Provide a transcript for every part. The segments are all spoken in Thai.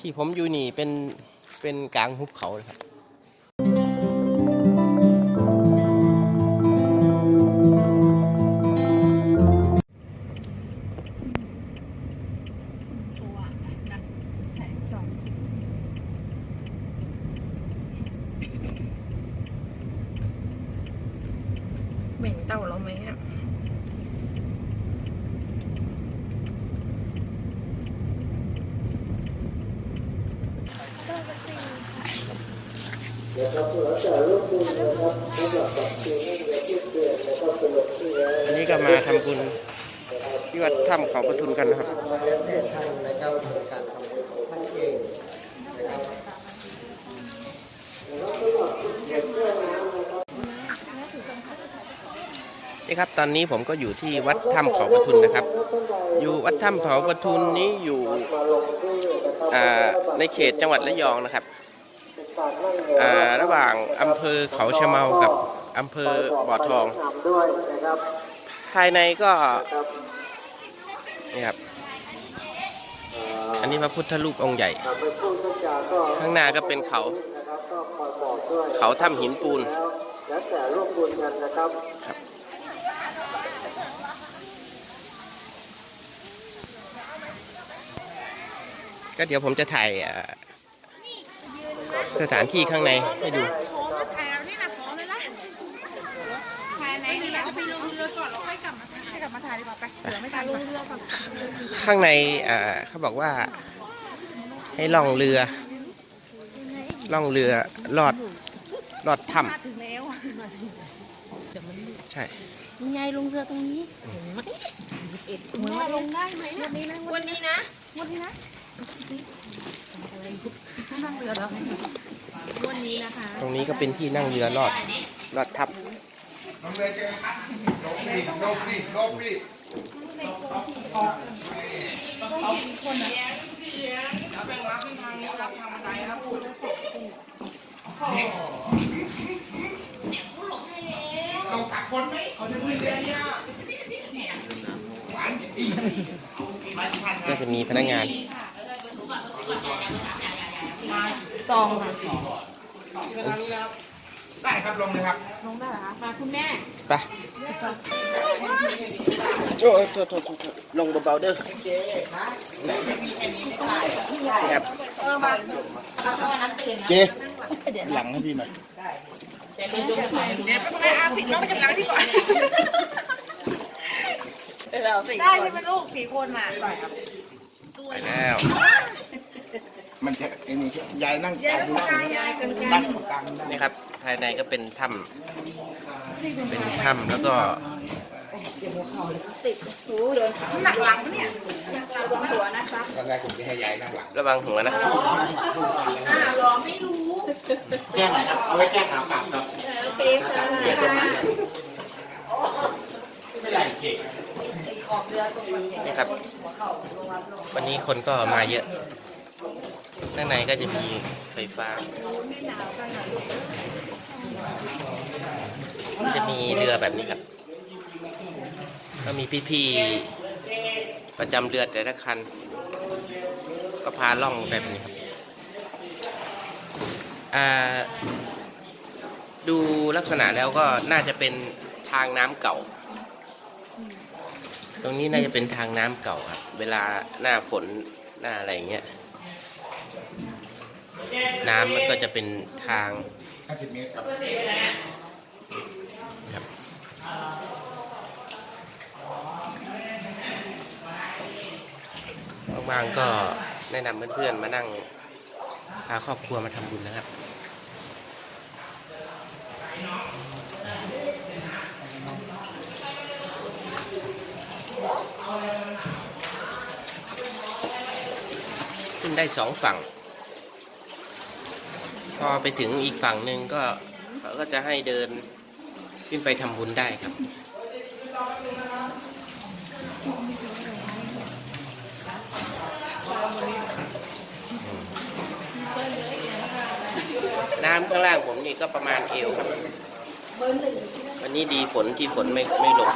ที่ผมอยู่นี่เป็นเป็นกลางหุบเขาเลยครับ อันนี้ก็มาทำบุญที่วัดถ้ำเขาประทุนกันนะครับนี่ครับตอนนี้ผมก็อยู่ที่วัดถ้ำเขาประทุนนะครับ อยู่วัดถ้ำเขาประทุนนี้อยู่ในเขตจังหวัดระยองนะครับระหว่างอำเภอเขาชะเมากับ อำเภอบ่อทอง ภายในก็นี่ครับ อันนี้พระพุทธรูปองค์ใหญ่ ข้างหน้าก็เป็นเขา เขาถ้ำหินปูนแล้วแต่ร่วมบุญกันนะครับก็เดี๋ยวผมจะถ่ายอ่าสถานที่ข้างในให้ดู มาถ่ายกลับมาถ่ายดีกว่าไปเดี๋ยวไม่ทันลงเรือก่อนข้างในอ่าเขาบอกว่า ให้ล่องเรือ ล่องเรือลอดลอดถ้มาถึงแล้วำใช่ยังไงลงเรือตรงนี้เห็นไหมเอ็ดเหมือนว่าลงได้ไหมวันนี้นะวันนี้นะวันนี้นะนั่งเรือแล้ววันนี้นะคะ ตรงนี้ก็เป็นที่นั่งเรือลอดลอดถ้ ลงเลยเจอครับลงดิลงดิลงดิลงตักคนไหมเขาจะคุยเรื่องเนี่ยหวานจริงไม่ทันำก็จะมีพนักงานซองค่ะ ได้ครับลงเลยครับลงได้เหรอคะมาคุณแม่ไปโอ้ยโทษโทษโทษโทษลงเบาๆเด้อครับเออมาเจ๊หลังให้พี่หน่อยเดี๋ยวไปอาผิดน้องไปจับหลังที่ก่อนได้ใช่ไหมลูกสี่คนน่ะไปแล้ว มันจะไอ้นี่ยายนั่งกลางดูได้นั่งกลางได้นี่ครับ ภายในก็เป็นถ้ำเป็นถ้ำแล้วก็หนักหลังเนี่ยตอนแรกผมจะให้ยายนั่งหลังระวังหัวนะอ่ารอไม่รู้แก้ไหนครับเอาไว้แก้ขากลับครับโอเคค่ะไม่เป็นไรเก่งนี่ครับ วันนี้คนก็มาเยอะ ข้างในก็จะมีไฟฟ้า จะมีเรือแบบนี้ครับ ก็มีพี่ๆประจำเรือแต่ละคัน ก็พาล่องแบบนี้ครับอ่าดูลักษณะแล้วก็น่าจะเป็นทางน้ำเก่า ตรงนี้น่าจะเป็นทางน้ำเก่าครับ เวลาหน้าฝนหน้าอะไรอย่างเงี้ย น้ำมันก็จะเป็นทาง 50 เมตรครับครับ ว่างๆก็แนะนำเพื่อนๆมานั่งพาครอบครัวมาทำบุญนะครับ ขึ้นได้สองฝั่ง พอไปถึงอีกฝั่งหนึ่งก็เขาก็จะให้เดินขึ้นไปทำบุญได้ครับ น้ำข้างล่างผมนี่ก็ประมาณเอวครับ วันนี้ดีฝนที่ฝนไม่ไม่ลง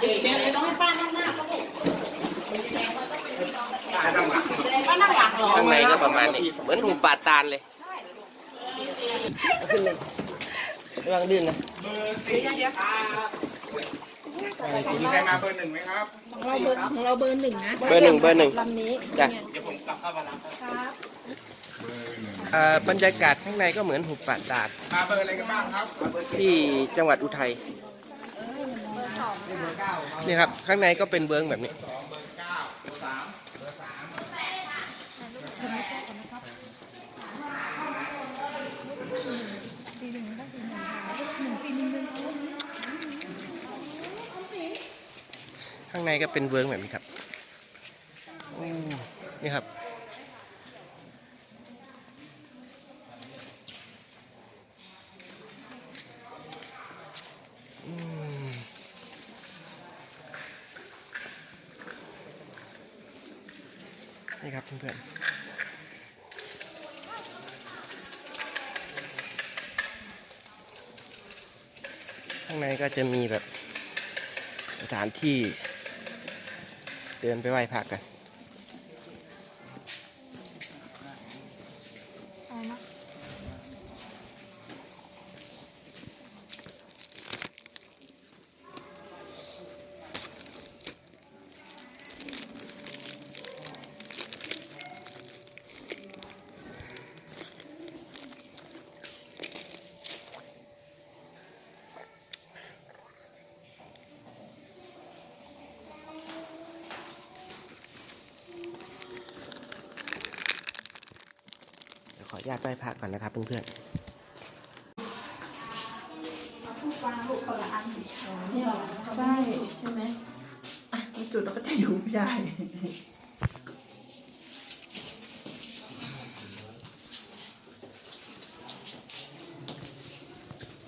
เดี๋ยวเดี๋ยวต้องให้ป้านั่ง ข้างในก็ประมาณนี้ เหมือนหูป่าตาลเลยขึ้นเลยระวังดื้นนะมีใครมาเบอร์หนึ่งไหมครับของเราเบอร์ของเราเบอร์หนึ่งนะเบอร์หนึ่งเบอร์หนึ่งลำนี้จ้ะเดี๋ยวผมกลับเข้ามารับครับอ่าบรรยากาศข้างในก็เหมือนหุบป่าตาดมาเบอร์อะไรกันบ้างครับมาเบอร์สิบที่จังหวัดอุทัยนี่เบอร์เก้าครับนี่ครับข้างในก็เป็นเบิงแบบนี้ สองเบอร์เก้าเบอร์สามเบอร์สาม ข้างในก็เป็นเบิงแบบนี้ครับนี่ครับ นี่ครับเพื่อนๆข้างในก็จะมีแบบสถานที่ เดินไปไหว้พระกัน ญาตไหว้พระก่อนนะครับเพื่อนใช่ใช่ไหมอะมีจุดเราก็จะอยู่ไม่ได้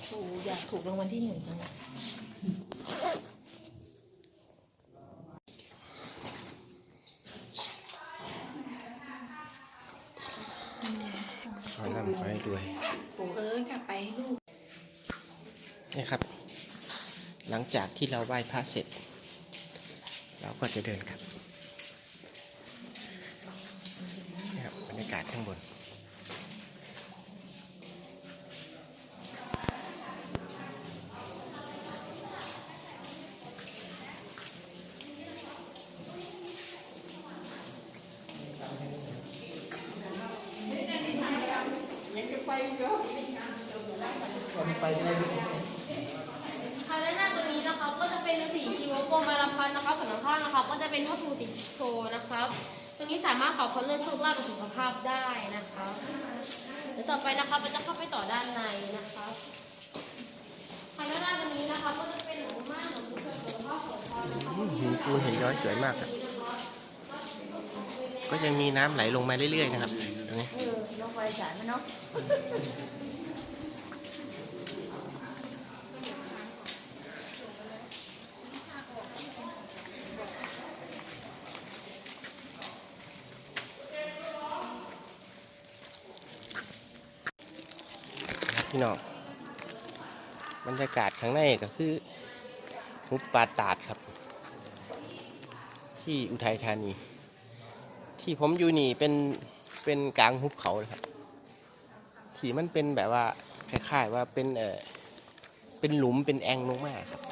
โอ้อยากถูกรางวัลที่หนึ่งจังเลย ๆขอร่ำขอให้ ด้วยโอ้เอ้ยกลับไปลูกนี่ครับ หลังจากที่เราไหว้พระเสร็จ เราก็จะเดินกลับนี่ครับบรรยากาศข้างบน ค่ะและหน้าตัวนี้นะครับ ก็จะเป็นฤาษีชีวโกมาลพันธ์นะครับส่วนข้างๆนะครับ ก็จะเป็นพ่อปู่สิงโตนะครับตัวนี้สามารถขอคนเลือกโชคลาภกับสุขภาพได้นะครับเดี๋ยวต่อไปนะครับเราจะเข้าไปต่อด้านในนะครับทางด้านหน้าตรงนี้นะครับก็จะเป็นหลวงพ่อหลวงปู่เชิญหลวงพ่อโสธรนะครับหินปูนหินย้อยสวยมากครับก็ยังมีน้ำไหลลงมาเรื่อยๆนะครับ ตรงนี้เออลงไปจ่ายไหมเนาะครับพี่น้องบรรยากาศข้างในก็คือหุบป่าตาดครับ ที่อุทัยธานี ที่ผมอยู่นี่เป็น เป็นกลางหุบเขาเลยครับที่มันเป็นแบบว่าคล้ายๆว่าเป็นเออเป็นหลุมเป็นแองลงมาครับ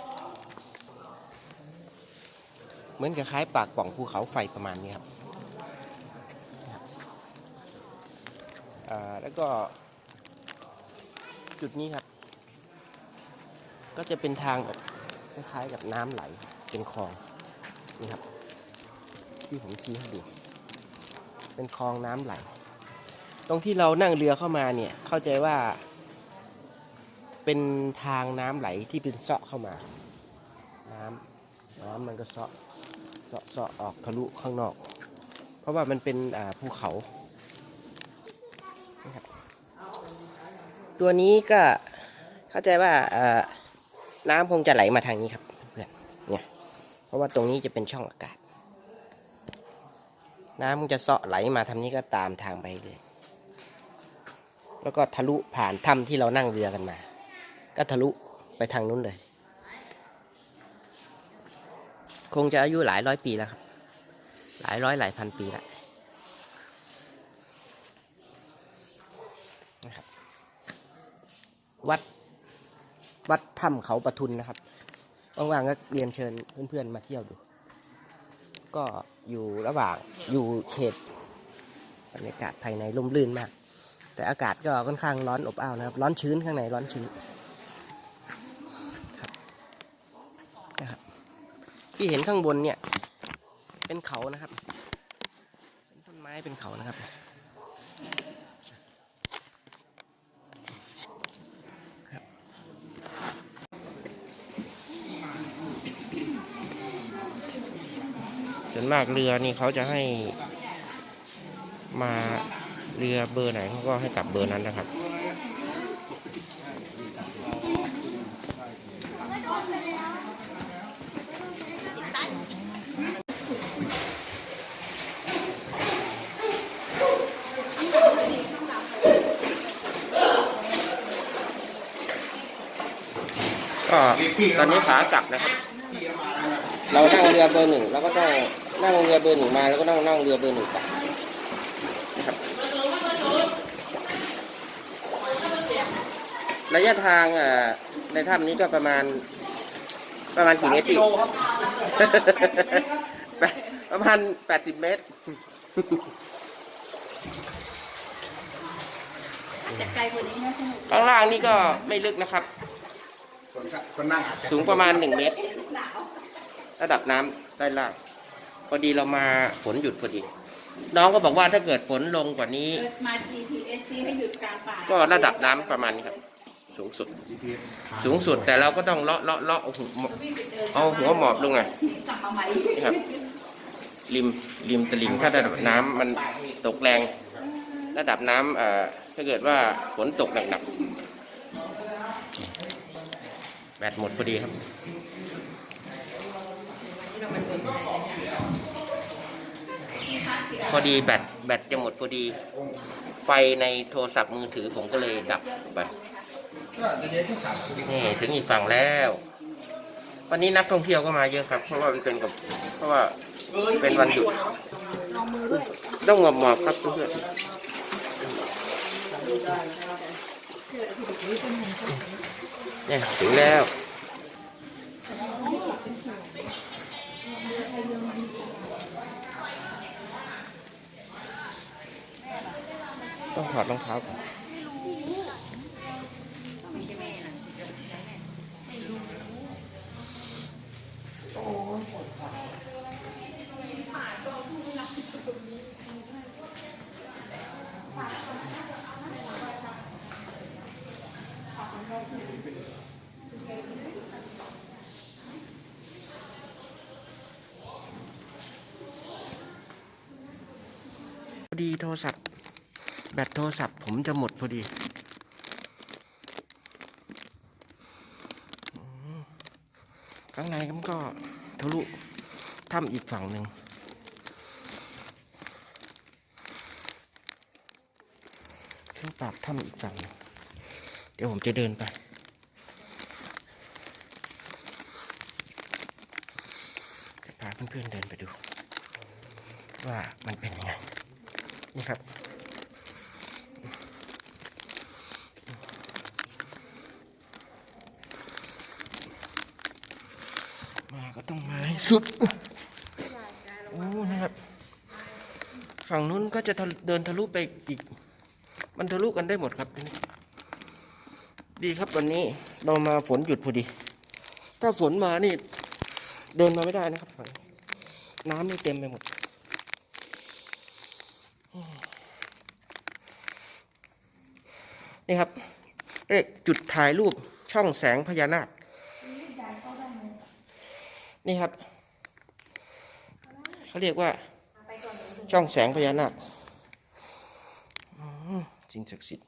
เหมือนกับคล้ายปากป่องภูเขาไฟประมาณนี้ครับแล้วก็จุดนี้ครับ ก็จะเป็นทางแบบคล้ายๆกับน้ำไหลเป็นคลองนี่ครับที่ผมชี้ให้ดู เป็นคลองน้ำไหล ตรงที่เรานั่งเรือเข้ามาเนี่ยเข้าใจว่า เป็นทางน้ำไหลที่เป็นเซาะเข้ามา น้ำน้ำมันก็เซาะเซาะเซาะออกทะลุข้างนอก เพราะว่ามันเป็นภูเขาตัวนี้ก็เข้าใจว่าอ่าน้ำคงจะไหลมาทางนี้ครับเพื่อนเนี่ยเพราะว่าตรงนี้จะเป็นช่องอากาศ น้ำมันจะเซาะไหลมาทางนี้ก็ตามทางไปเลยแล้วก็ทะลุผ่านถ้ำที่เรานั่งเรือกันมา ก็ทะลุไปทางนู้นเลย คงจะอายุหลายร้อยปีแล้วครับ หลายร้อยหลายพันปีแล้วนะครับ วัดวัดถ้ำเขาปะทุนนะครับว่างๆก็เรียนเชิญเพื่อนๆมาเที่ยวดู ก็ อยู่ระหว่างอยู่เขตบรรยากาศภายในร่มรื่นมาก แต่อากาศก็ค่อนข้างร้อนอบอ้าวนะครับ ร้อนชื้นข้างในร้อนชื้นครับนะครับที่เห็นข้างบนเนี่ยเป็นเขานะครับ เป็นต้นไม้เป็นเขานะครับ มากเรือนี่เขาจะให้มาเรือเบอร์ไหนเขาก็ให้กลับเบอร์นั้นนะครับ ก็ตอนนี้ขากลับนะครับ เรานั่งเรือเบอร์หนึ่งเราก็ต้อง นั่งเรือเบอร์หนึ่งมาแล้วก็นั่งนั่งเรือเบอร์หนึ่งกลับนะครับ ระยะทางเอ่อในถ้ำนี้ก็ประมาณ ประมาณกี่เมตรพี่แปดประมาณแปดสิบเมตรข้างล่างนี่ก็ไม่ลึกนะครับคนก็คนนั่งอาจจะสูงประมาณหนึ่งเมตร ระดับน้ำใต้ล่าง พอดีเรามาฝนหยุดพอดี น้องก็บอกว่าถ้าเกิดฝนลงกว่านี้ มา GPS ชี้ให้หยุดกลางป่าก็ระดับน้ำประมาณนี้ครับ สูงสุด สูงสุดแต่เราก็ต้องเลาะเลาะเลาะเอาหัวเอาหัวหมอบลงไงกลับมาใหม่นี่ครับ ริมริมตลิ่งถ้าระดับน้ำมันตกแรง ระดับน้ำเอ่อถ้าเกิดว่าฝนตกหนักๆแบตหมดพอดีครับ พอดีแบตแบตจะหมดพอดี ไฟในโทรศัพท์มือถือผมก็เลยดับไปนี่ถึงอีกฝั่งแล้ว วันนี้นักท่องเที่ยวก็มาเยอะครับ เพราะว่าเป็นกับเพราะว่าเป็นวันหยุดต้องหมอบหมอบครับเพื่อนเนี่ยถึงแล้ว ต้องถอดรองเท้าก่อนดีโทรศัพท์ บตโทรศัพท์ผมจะหมดพอดี ข้างในมันก็ทะลุถ้ำอีกฝั่งหนึ่งขึ้นปากถ้ำอีกฝั่ง เดี๋ยวผมจะเดินไป จะพาเพื่อนๆเดินไปดู ว่ามันเป็นยังไง นี่ครับ มาก็ สุดโอ้นะครับ ฝั่งนู้นก็จะเดินทะลุไปอีก มันทะลุกันได้หมดครับ ดีครับวันนี้เรามาฝนหยุดพอดี ถ้าฝนมานี่ เดินมาไม่ได้นะครับฝั่งนี้น้ำนี่เต็มไปหมดนี่ครับเรียกจุดถ่ายรูปช่องแสงพญานาค นี่ครับ เขาเรียกว่า ช่องแสงพญานาคอืมจริงศักดิ์สิทธิ์